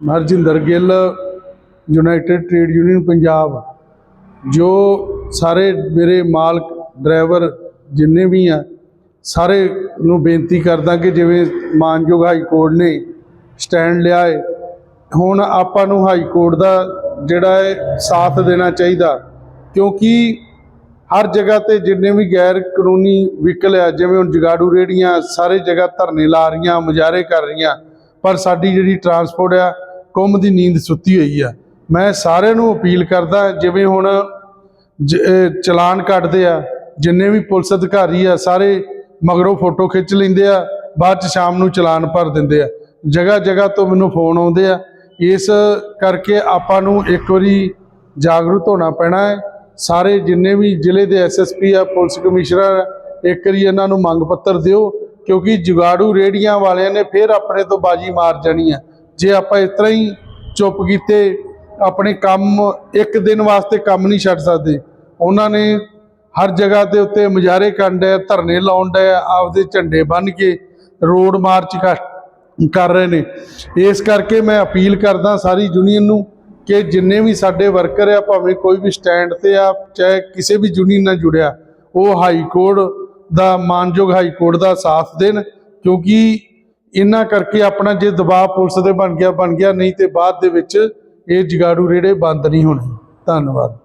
ਮੈਂ Harjinder Gill united trade union Punjab, ਜੋ ਸਾਰੇ ਮੇਰੇ ਮਾਲਕ, ਡਰਾਈਵਰ ਜਿੰਨੇ ਵੀ ਆ, ਸਾਰੇ ਨੂੰ ਬੇਨਤੀ ਕਰਦਾ ਕਿ ਜਿਵੇਂ ਮਾਨਯੋਗ ਹਾਈ ਕੋਰਟ ਨੇ ਸਟੈਂਡ ਲਿਆ ਹੈ ਹੁਣ ਆਪਾਂ ਨੂੰ ਹਾਈ ਕੋਰਟ ਦਾ ਜਿਹੜਾ ਹੈ ਸਾਥ ਦੇਣਾ ਚਾਹੀਦਾ, ਕਿਉਂਕਿ ਹਰ ਜਗ੍ਹਾ ਤੇ ਜਿੰਨੇ ਵੀ ਗੈਰ ਕਾਨੂੰਨੀ ਵਹੀਕਲ ਆ, ਜਿਵੇਂ ਹੁਣ ਜਗਾੜੂ ਰੇੜੀਆਂ, ਸਾਰੇ ਜਗ੍ਹਾ ਧਰਨੇ ਲਾ ਰਹੀਆਂ, ਮੁਜ਼ਾਹਰੇ ਕਰ ਰਹੀਆਂ, ਪਰ ਸਾਡੀ ਜਿਹੜੀ ਟਰਾਂਸਪੋਰਟ ਆ ਕੁੰਮ ਦੀ ਨੀਂਦ ਸੁੱਤੀ ਹੋਈ ਆ। ਮੈਂ ਸਾਰਿਆਂ ਨੂੰ ਅਪੀਲ ਕਰਦਾ, ਜਿਵੇਂ ਹੁਣ ਜ- ਚਲਾਨ ਕੱਟਦੇ ਆ, ਜਿੰਨੇ ਵੀ ਪੁਲਿਸ ਅਧਿਕਾਰੀ ਆ, ਸਾਰੇ ਮਗਰੋਂ ਫੋਟੋ ਖਿੱਚ ਲੈਂਦੇ ਆ, ਬਾਅਦ ਚ ਸ਼ਾਮ ਨੂੰ ਚਲਾਨ ਭਰ ਦਿੰਦੇ ਆ। ਜਗ੍ਹਾ ਜਗ੍ਹਾ ਤੋਂ ਮੈਨੂੰ ਫੋਨ ਆਉਂਦੇ ਆ। ਇਸ ਕਰਕੇ ਆਪਾਂ ਨੂੰ ਇੱਕ ਵਾਰੀ ਜਾਗਰੂਕ ਹੋਣਾ ਪੈਣਾ ਹੈ। ਸਾਰੇ ਜਿੰਨੇ ਵੀ ਜ਼ਿਲ੍ਹੇ ਦੇ ਐਸਐਸਪੀ ਆ, ਪੁਲਿਸ ਕਮਿਸ਼ਨਰ ਇੱਕ ਵਾਰੀ ਇਹਨਾਂ ਨੂੰ ਮੰਗ ਪੱਤਰ ਦਿਓ, ਕਿਉਂਕਿ ਜੁਗਾੜੂ ਰੇੜੀਆਂ ਵਾਲਿਆਂ ਨੇ ਫਿਰ ਆਪਣੇ ਤੋਂ ਬਾਜੀ ਮਾਰ ਜਾਣੀ ਆ। ਜੇ ਆਪਾਂ ਇਸ ਤਰ੍ਹਾਂ ਹੀ ਚੁੱਪ ਕੀਤੇ, ਆਪਣੇ ਕੰਮ ਇੱਕ ਦਿਨ ਵਾਸਤੇ ਕੰਮ ਨਹੀਂ ਛੱਡ ਸਕਦੇ। ਉਹਨਾਂ ਨੇ ਹਰ ਜਗ੍ਹਾ ਦੇ ਉੱਤੇ ਮੁਜ਼ਾਹਰੇ ਕਰਨ ਡਏ, ਧਰਨੇ ਲਾਉਣ ਡਏ, ਆਪਦੇ ਝੰਡੇ ਬੰਨ੍ਹ ਕੇ ਰੋਡ ਮਾਰਚ ਕਰ ਕਰ ਰਹੇ ਨੇ। ਇਸ ਕਰਕੇ ਮੈਂ ਅਪੀਲ ਕਰਦਾ ਸਾਰੀ ਯੂਨੀਅਨ ਨੂੰ ਕਿ ਜਿੰਨੇ ਵੀ ਸਾਡੇ ਵਰਕਰ ਆ, ਭਾਵੇਂ ਕੋਈ ਵੀ ਸਟੈਂਡ ਤੇ ਆ, ਚਾਹੇ ਕਿਸੇ ਵੀ ਯੂਨੀਅਨ ਨਾਲ ਜੁੜਿਆ, ਉਹ ਹਾਈ ਕੋਰਟ ਦਾ, ਮਾਨਯੋਗ ਹਾਈ ਕੋਰਟ ਦਾ ਸਾਥ ਦੇਣ, ਕਿਉਂਕਿ ਇਹਨਾਂ ਕਰਕੇ ਆਪਣਾ ਜੇ ਦਬਾਅ ਪੁਲਿਸ ਦੇ ਬਣ ਗਿਆ ਬਣ ਗਿਆ, ਨਹੀਂ ਤੇ ਬਾਅਦ ਦੇ ਵਿੱਚ ਇਹ ਜਗਾੜੂ ਰੇੜੇ ਬੰਦ ਨਹੀਂ ਹੋਣੇ। ਧੰਨਵਾਦ।